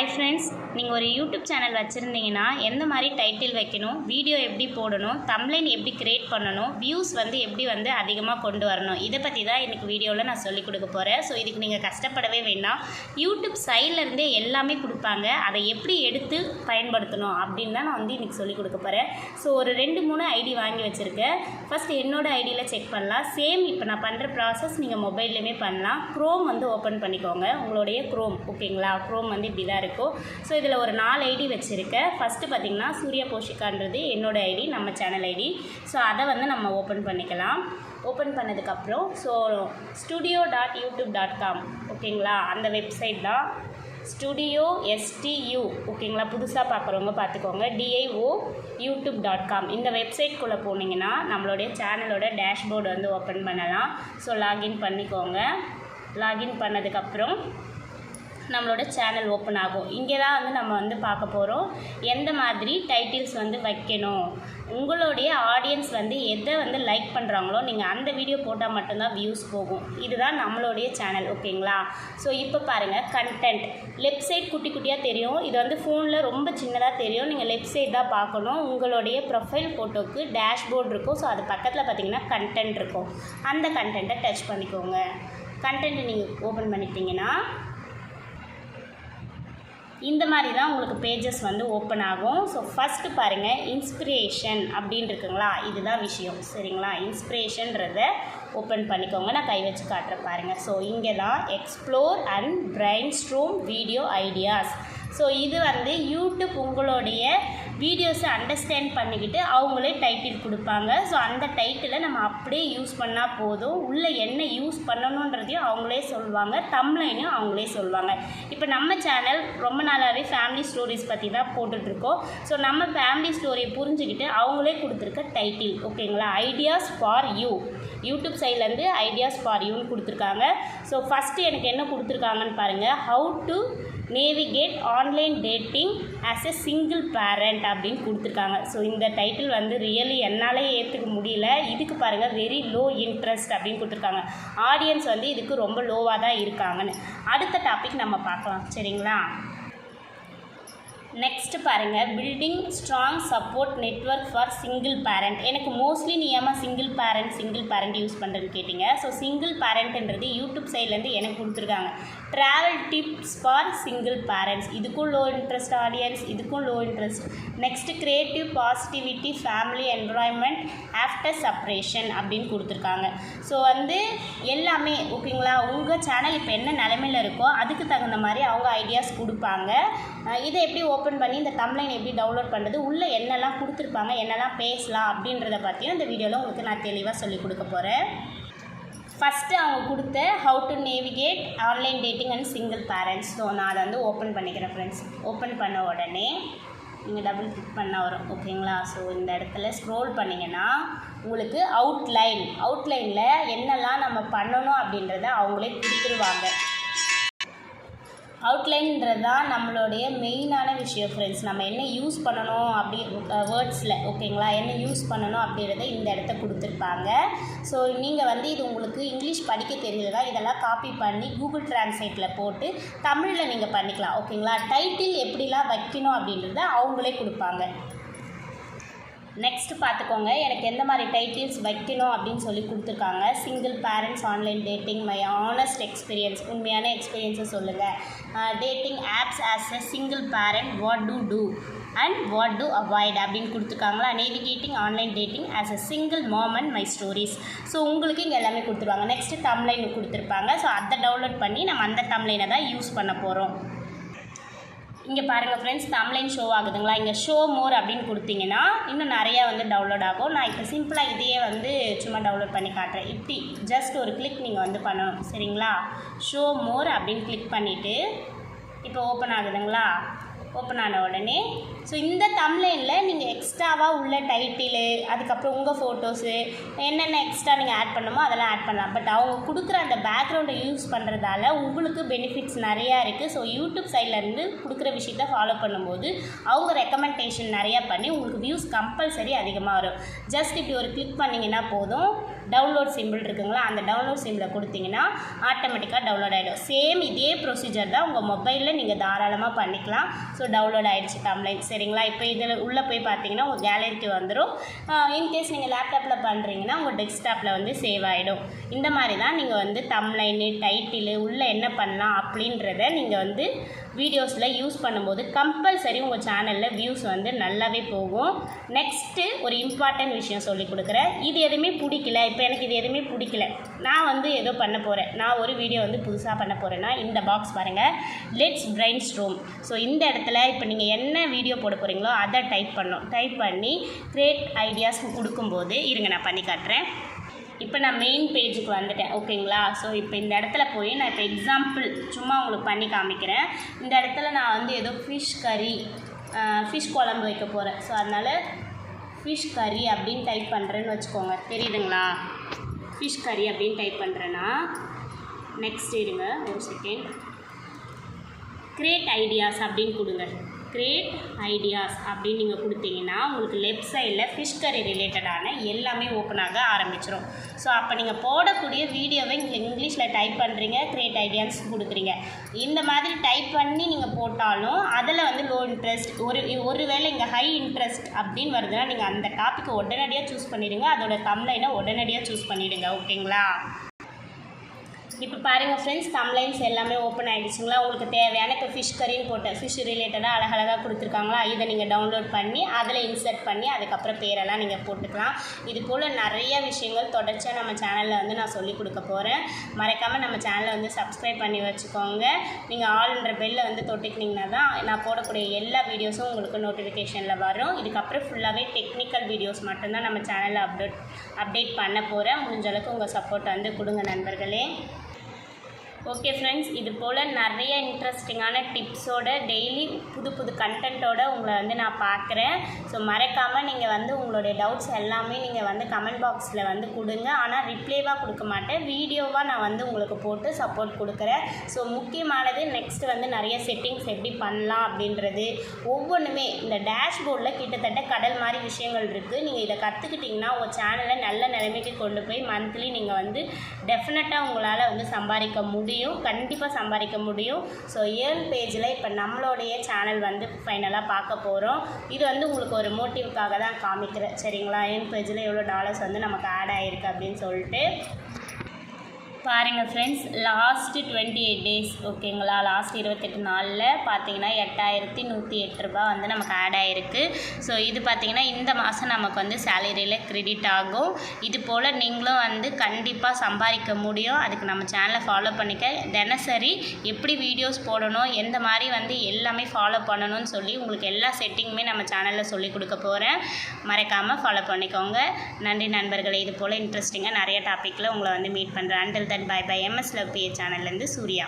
Hi friends நீங்கள் ஒரு YouTube channel வச்சுருந்தீங்கன்னா எந்த மாதிரி டைட்டில் வைக்கணும் வீடியோ எப்படி போடணும் தம்ப்ளைன் எப்படி க்ரியேட் பண்ணணும் வியூஸ் வந்து எப்படி வந்து அதிகமாக கொண்டு வரணும் இதை பற்றி தான் இன்றைக்கி வீடியோவில் நான் சொல்லிக் கொடுக்க போகிறேன் ஸோ இதுக்கு நீங்கள் கஷ்டப்படவே வேண்டாம். யூடியூப் சைட்லேருந்தே எல்லாமே கொடுப்பாங்க. அதை எப்படி எடுத்து பயன்படுத்தணும் அப்படின்னு தான் நான் வந்து இன்றைக்கி சொல்லிக் கொடுக்க போகிறேன் ஸோ ஒரு ரெண்டு மூணு ஐடி வாங்கி வச்சுருக்கேன். ஃபஸ்ட் என்னோடய ஐடியில் செக் பண்ணலாம். சேம் இப்போ நான் பண்ணுற ப்ராசஸ் நீங்கள் மொபைல்லையுமே பண்ணலாம். க்ரோம் வந்து ஓப்பன் பண்ணிக்கோங்க. உங்களுடைய க்ரோம் ஓகேங்களா க்ரோம் வந்து இப்படி தான் இருக்குது இருக்கும். ஸோ இதில் ஒரு நாலு ஐடி வச்சுருக்கேன். ஃபஸ்ட்டு பார்த்தீங்கன்னா சூர்யா போஷிகான்றது என்னோட ஐடி நம்ம சேனல் ஐடி ஸோ அதை வந்து நம்ம ஓப்பன் பண்ணிக்கலாம். ஓப்பன் பண்ணதுக்கப்புறம் so studio dot YouTube dot com ஓகேங்களா? அந்த வெப்சைட் தான். ஸ்டுடியோ எஸ்டியூ ஓகேங்களா? புதுசாக பார்க்குறவங்க பார்த்துக்கோங்க டிஐஓ யூடியூப் டாட் காம் இந்த வெப்சைட்குள்ளே போனீங்கன்னா நம்மளுடைய சேனலோட டேஷ்போர்டு வந்து ஓப்பன் பண்ணலாம். ஸோ லாகின் பண்ணிக்கோங்க. லாகின் பண்ணதுக்கப்புறம் நம்மளோட சேனல் ஓப்பன் ஆகும். இங்கே தான் வந்து நம்ம வந்து பார்க்க போகிறோம் எந்த மாதிரி டைட்டில்ஸ் வந்து வைக்கணும்? உங்களுடைய ஆடியன்ஸ் வந்து எதை வந்து லைக் பண்ணுறாங்களோ நீங்கள் அந்த வீடியோ போட்டால் மட்டும்தான் வியூஸ் போகும். இதுதான் நம்மளுடைய சேனல் ஓகேங்களா ஸோ இப்போ பாருங்கள் கண்டென்ட் லெஃப்ட் சைட் குட்டி குட்டியாக தெரியும். இது வந்து ஃபோனில் ரொம்ப சின்னதாக தெரியும். நீங்கள் லெஃப்ட் சைட் தான் பார்க்கணும். உங்களுடைய ப்ரொஃபைல் ஃபோட்டோக்கு டேஷ்போர்ட் இருக்கும். ஸோ அது பக்கத்தில் பார்த்தீங்கன்னா கண்டென்ட் இருக்கும். அந்த கண்டென்ட்டை டச் பண்ணிக்கோங்க. கண்டென்ட் நீங்கள் ஓப்பன் பண்ணிட்டீங்கன்னா இந்த மாதிரி தான் உங்களுக்கு பேஜஸ் வந்து ஓப்பன் ஆகும். ஸோ ஃபஸ்ட்டு பாருங்கள் இன்ஸ்பிரேஷன் அப்படின்னு இருக்குங்களா இதுதான் விஷயம். சரிங்களா? இன்ஸ்பிரேஷன்றதை ஓப்பன் பண்ணிக்கோங்க. நான் கை வச்சு காட்டுறேன் பாருங்கள் ஸோ இங்கே தான் explore and brainstorm video ideas so இது வந்து யூடியூப் உங்களுடைய வீடியோஸை அண்டர்ஸ்டாண்ட் பண்ணிக்கிட்டு அவங்களே டைட்டில் கொடுப்பாங்க. ஸோ அந்த டைட்டிலை நம்ம அப்படியே யூஸ் பண்ணால் போதும். உள்ளே என்ன யூஸ் பண்ணணுன்றதையும் அவங்களே சொல்லுவாங்க. தம்லைனையும் அவங்களே சொல்லுவாங்க. இப்போ நம்ம சேனல் ரொம்ப நாளாகவே ஃபேமிலி ஸ்டோரிஸ் பற்றி தான் போட்டுட்ருக்கோம். ஸோ நம்ம ஃபேமிலி ஸ்டோரியை புரிஞ்சுக்கிட்டு அவங்களே கொடுத்துருக்க டைட்டில் ஓகேங்களா ஐடியாஸ் ஃபார் யூ யூடியூப் சைட்லேருந்து ஐடியாஸ் ஃபார் யூன்னு கொடுத்துருக்காங்க. ஸோ ஃபஸ்ட்டு எனக்கு என்ன கொடுத்துருக்காங்கன்னு பாருங்கள் how to navigate online dating as a single parent அப்படின்னு கொடுத்துருக்காங்க. ஸோ இந்த டைட்டில் வந்து ரியலி என்னாலே ஏற்றுக்க முடியல. இதுக்கு பாருங்கள் வெரி லோ இன்ட்ரெஸ்ட் அப்படின்னு கொடுத்துருக்காங்க. ஆடியன்ஸ் வந்து இதுக்கு ரொம்ப லோவாக தான் இருக்காங்கன்னு. அடுத்த டாபிக் நம்ம பார்க்கலாம். சரிங்களா? நெக்ஸ்ட் பாருங்கள் building strong support network for single parent எனக்கு மோஸ்ட்லி நீ ஏமா single parent single parent use பண்ணுறேன்னு கேட்டிங்க. ஸோ சிங்கிள் பேரண்ட்ன்றது யூடியூப் சைட்லேருந்து எனக்கு கொடுத்துருக்காங்க. Travel tips for single parents இதுக்கும் லோ இன்ட்ரெஸ்ட் ஆடியன்ஸ் இதுக்கும் low interest next creative positivity family environment after separation அப்படின்னு கொடுத்துருக்காங்க. ஸோ வந்து எல்லாமே ஓகேங்களா? உங்கள் சேனல் இப்போ என்ன நிலமையில இருக்கோ அதுக்கு தகுந்த மாதிரி அவங்க ஐடியாஸ் கொடுப்பாங்க. இதை எப்படி ஓப்பன் பண்ணி இந்த தம்ப்லைன் எப்படி டவுன்லோட் பண்ணுறது உள்ளே என்னெல்லாம் கொடுத்துருப்பாங்க என்னெல்லாம் பேசலாம் அப்படின்றத பற்றியும் இந்த வீடியோவில் உங்களுக்கு நான் தெளிவாக சொல்லிக் கொடுக்க போகிறேன் ஃபஸ்ட்டு அவங்க கொடுத்த how to navigate online dating and single parents so நான் அதை வந்து ஓப்பன் பண்ணிக்கிறேன் ஃப்ரெண்ட்ஸ் ஓப்பன் பண்ண உடனே நீங்கள் டபுள் கிளிக் பண்ணால் வரும் ஓகேங்களா ஸோ இந்த இடத்துல ஸ்க்ரோல் பண்ணிங்கன்னா உங்களுக்கு அவுட்லைன் அவுட்லைனில் என்னெல்லாம் நம்ம பண்ணணும் அப்படின்றத அவங்களே கொடுத்துருவாங்க. அவுட்லைன்ன்றது தான் நம்மளுடைய மெயினான விஷயம் ஃப்ரெண்ட்ஸ் நம்ம என்ன யூஸ் பண்ணணும் அப்படி வேர்ட்ஸில் ஓகேங்களா என்ன யூஸ் பண்ணணும் அப்படின்றத இந்த இடத்த கொடுத்துருப்பாங்க. ஸோ நீங்கள் வந்து இது உங்களுக்கு இங்கிலீஷ் படிக்க தெரியலனா இதெல்லாம் காப்பி பண்ணி கூகுள் டிரான்ஸ்லேட்டில் போட்டு தமிழில் நீங்கள் பண்ணிக்கலாம் ஓகேங்களா டைட்டில் எப்படிலாம் வைக்கணும் அப்படின்றத அவங்களே கொடுப்பாங்க. நெக்ஸ்ட் பார்த்துக்கோங்க. எனக்கு எந்த மாதிரி டைட்டில்ஸ் வைக்கணும் அப்படின்னு சொல்லி கொடுத்துருக்காங்க. Single parents online dating my honest experience உண்மையான எக்ஸ்பீரியன்ஸை சொல்லுங்கள் dating apps as a single parent what to do and what to avoid அப்படின்னு கொடுத்துருக்காங்களா? Navigating online dating as a single மாமன் மை ஸ்டோரிஸ் ஸோ உங்களுக்கு இங்கே எல்லாமே கொடுத்துருவாங்க. நெக்ஸ்ட்டு தம்லைன் கொடுத்துருப்பாங்க. ஸோ அதை டவுன்லோட் பண்ணி நம்ம அந்த தம்லைனை தான் யூஸ் பண்ண போகிறோம் இங்கே பாருங்கள் ஃப்ரெண்ட்ஸ் தம்லைன் ஷோ ஆகுதுங்களா? இங்கே ஷோ மோர் அப்படின்னு கொடுத்தீங்கன்னா இன்னும் நிறையா வந்து டவுன்லோட் ஆகும். நான் இப்போ சிம்பிளாக இதையே வந்து சும்மா டவுன்லோட் பண்ணி காட்டுறேன். இப்படி ஜஸ்ட் ஒரு கிளிக் நீங்கள் வந்து பண்ணணும். சரிங்களா? ஷோ மோர் அப்படின்னு கிளிக் பண்ணிவிட்டு இப்போ ஓப்பன் ஆகுதுங்களா? ஓப்பன் ஆன உடனே. ஸோ இந்த தம்லைனில் நீங்கள் எக்ஸ்ட்ராவாக உள்ள டைட்டிலு அதுக்கப்புறம் உங்கள் ஃபோட்டோஸு என்னென்ன எக்ஸ்ட்ரா நீங்கள் ஆட் பண்ணுமோ அதெல்லாம் ஆட் பண்ணலாம். பட் அவங்க கொடுக்குற அந்த பேக்ரவுண்டை யூஸ் பண்ணுறதால உங்களுக்கு பெனிஃபிட்ஸ் நிறையா இருக்குது ஸோ யூடியூப் சைட்லேருந்து கொடுக்குற விஷயத்த ஃபாலோ பண்ணும்போது அவங்க ரெக்கமெண்டேஷன் நிறையா பண்ணி உங்களுக்கு வியூஸ் கம்பல்சரி அதிகமாக வரும். ஜஸ்ட் இப்படி ஒரு கிளிக் பண்ணிங்கன்னா போதும். டவுன்லோட் சிம்பிள் இருக்குங்களா அந்த டவுன்லோட் சிம்பிளை கொடுத்தீங்கன்னா ஆட்டோமேட்டிக்காக டவுன்லோட் ஆகிடும் சேம் இதே ப்ரொசீஜர் தான் உங்கள் மொபைலில் நீங்கள் தாராளமாக பண்ணிக்கலாம். ஸோ டவுன்லோட் ஆகிடுச்சு தம்லைன் சரிங்களா? இப்போ இதில் உள்ளே போய் பார்த்தீங்கன்னா உங்கள் கேலரிக்கு வந்துடும் இன்கேஸ் நீங்கள் லேப்டாப்பில் பண்ணுறீங்கன்னா உங்கள் டெஸ்க்டாப்பில் வந்து சேவ் ஆகிடும் இந்த மாதிரி தான் நீங்கள் வந்து தம்லைனு டைட்டிலு உள்ளே என்ன பண்ணலாம் அப்படின்றத நீங்கள் வந்து வீடியோஸில் யூஸ் பண்ணும்போது கம்பல்சரி உங்கள் சேனலில் வியூஸ் வந்து நல்லாவே போகும். நெக்ஸ்ட்டு ஒரு இம்பார்ட்டன்ட் விஷயம் சொல்லி கொடுக்குறேன். இது எதுவுமே பிடிக்கல. இப்போ எனக்கு இது எதுவுமே பிடிக்கல. நான் வந்து ஏதோ பண்ண போகிறேன் நான் ஒரு வீடியோ வந்து புதுசாக பண்ண போகிறேன்னா இந்த பாக்ஸ் பாருங்கள் லெட்ஸ் பிரைன் ஸ்ட்ரோம் ஸோ இந்த இடத்துல இப்போ நீங்கள் என்ன வீடியோ போட போகிறீங்களோ அதை டைப் பண்ணணும். டைப் பண்ணி கிரேட் ஐடியாஸ் கொடுக்கும்போது இருங்க நான் பண்ணி காட்டுறேன். இப்போ நான் மெயின் பேஜுக்கு வந்துட்டேன் ஓகேங்களா ஸோ இப்போ இந்த இடத்துல போய் நான் இப்போ எக்ஸாம்பிள் சும்மா உங்களுக்கு பண்ணி காமிக்கிறேன். இந்த இடத்துல நான் வந்து ஏதோ ஃபிஷ் கறி ஃபிஷ் குழம்பு வைக்க போகிறேன் ஸோ அதனால் ஃபிஷ் கறி அப்படின்னு டைப் பண்ணுறேன்னு வச்சுக்கோங்க. தெரியுதுங்களா? ஃபிஷ் கறி அப்படின்னு டைப் பண்ணுறேன்னா நெக்ஸ்ட் இருங்க ஒரு செகண்ட் கிரியேட் ஐடியாஸ் அப்படின்னு கொடுங்க. கிரேட் ஐடியாஸ் அப்படின்னு நீங்கள் கொடுத்தீங்கன்னா உங்களுக்கு லெஃப்ட் சைடில் ஃபிஷ் கறி ரிலேட்டடான எல்லாமே ஓப்பன் ஆக ஆரம்பிச்சிடும் ஸோ அப்போ நீங்கள் போடக்கூடிய வீடியோவை இங்கே இங்கிலீஷில் டைப் பண்ணுறீங்க கிரியேட் ஐடியாஸ் கொடுக்குறீங்க. இந்த மாதிரி டைப் பண்ணி நீங்கள் போட்டாலும் அதில் வந்து லோ இன்ட்ரெஸ்ட் ஒரு ஒரு வேளை இங்கே ஹை இன்ட்ரெஸ்ட் அப்படின்னு வருதுன்னா நீங்கள் அந்த டாப்பிக்கை உடனடியாக சூஸ் பண்ணிவிடுங்க அதோட தம்லைனை உடனடியாக சூஸ் பண்ணிவிடுங்க ஓகேங்களா இப்போ பாருங்கள் ஃப்ரெண்ட்ஸ் தம்லைன்ஸ் எல்லாமே ஓப்பன் ஆகிடுச்சுங்களா உங்களுக்கு தேவையான இப்போ ஃபிஷ் கறின்னு போட்டேன் ஃபிஷ் ரிலேட்டடாக அழகழகாக கொடுத்துருக்காங்களா? இதை நீங்கள் டவுன்லோட் பண்ணி அதில் இன்சர்ட் பண்ணி அதுக்கப்புறம் பேரெல்லாம் நீங்கள் போட்டுக்கலாம். இது போல் நிறைய விஷயங்கள் தொடர்ச்சியாக நம்ம சேனலில் வந்து நான் சொல்லிக் கொடுக்க போகிறேன் மறக்காமல் நம்ம சேனலை வந்து சப்ஸ்கிரைப் பண்ணி வச்சுக்கோங்க. நீங்கள் ஆள்ன்ற பெல்லை வந்து தொட்டுக்கிட்டிங்கன்னா தான் நான் போடக்கூடிய எல்லா வீடியோஸும் உங்களுக்கு நோட்டிஃபிகேஷனில் வரும். இதுக்கப்புறம் ஃபுல்லாகவே டெக்னிக்கல் வீடியோஸ் மட்டும்தான் நம்ம சேனலில் அப்டேட் அப்டேட் பண்ண போகிறேன் முடிஞ்ச அளவுக்கு உங்கள் சப்போர்ட் வந்து கொடுங்க நண்பர்களே. ஓகே ஃப்ரெண்ட்ஸ் இது போல் நிறைய இன்ட்ரெஸ்டிங்கான டிப்ஸோட டெய்லி புது புது கண்டென்ட்டோட உங்களை வந்து நான் பார்க்குறேன். ஸோ மறக்காமல் நீங்கள் வந்து உங்களுடைய டவுட்ஸ் எல்லாமே நீங்கள் வந்து கமெண்ட் பாக்ஸில் வந்து கொடுங்க. ஆனால் ரிப்ளேவாக கொடுக்க மாட்டேன். வீடியோவாக நான் வந்து உங்களுக்கு போட்டு சப்போர்ட் கொடுக்குறேன். ஸோ முக்கியமானது நெக்ஸ்ட் வந்து நிறைய செட்டிங்ஸ் எப்படி பண்ணலாம் அப்படின்றது. ஒவ்வொன்றுமே இந்த டேஷ்போர்டில் கிட்டத்தட்ட கடல் மாதிரி விஷயங்கள் இருக்குது நீங்கள் இதை கற்றுக்கிட்டிங்கன்னா உங்கள் சேனலை நல்ல நிலைமைக்கு கொண்டு போய் மந்த்லி நீங்கள் வந்து டெஃபினட்டாக உங்களால் வந்து சம்பாதிக்க முடியும். கண்டிப்பாக சம்பாதிக்க முடியும். ஸோ ஏர்ன் பேஜில் இப்போ நம்மளுடைய சேனல் வந்து ஃபைனலாக பார்க்க போகிறோம் இது வந்து உங்களுக்கு ஒரு மோட்டிவ்க்காக தான் காமிக்கிறேன். சரிங்களா? ஏர்ன் பேஜில் எவ்வளோ டாலர்ஸ் வந்து நமக்கு ஆட் ஆகிருக்கு அப்படின்னு சொல்லிட்டு. பாருங்கள் friends last twenty eight days ஓகேங்களா லாஸ்ட் இருபத்தெட்டு நாளில் பார்த்தீங்கன்னா எட்டாயிரத்தி நூற்றி எட்டு ரூபா வந்து நமக்கு ஆட் ஆகிருக்கு ஸோ இது பார்த்தீங்கன்னா இந்த மாதம் நமக்கு வந்து சேலரியில் க்ரெடிட் ஆகும். இது போல் நீங்களும் வந்து கண்டிப்பாக சம்பாதிக்க முடியும். அதுக்கு நம்ம சேனலை ஃபாலோ பண்ணிக்க. தினசரி எப்படி வீடியோஸ் போடணும் எந்த மாதிரி வந்து எல்லாமே ஃபாலோ பண்ணணும்னு சொல்லி உங்களுக்கு எல்லா செட்டிங்குமே நம்ம சேனலில் சொல்லி கொடுக்க போகிறேன் மறக்காமல் ஃபாலோ பண்ணிக்கோங்க. நன்றி நண்பர்களே. இது போல் இன்ட்ரெஸ்டிங்காக நிறைய டாப்பிக்கில் உங்களை வந்து மீட் பண்ணுறேன் until then bye bye M S love B A சேனல்லேருந்து Surya.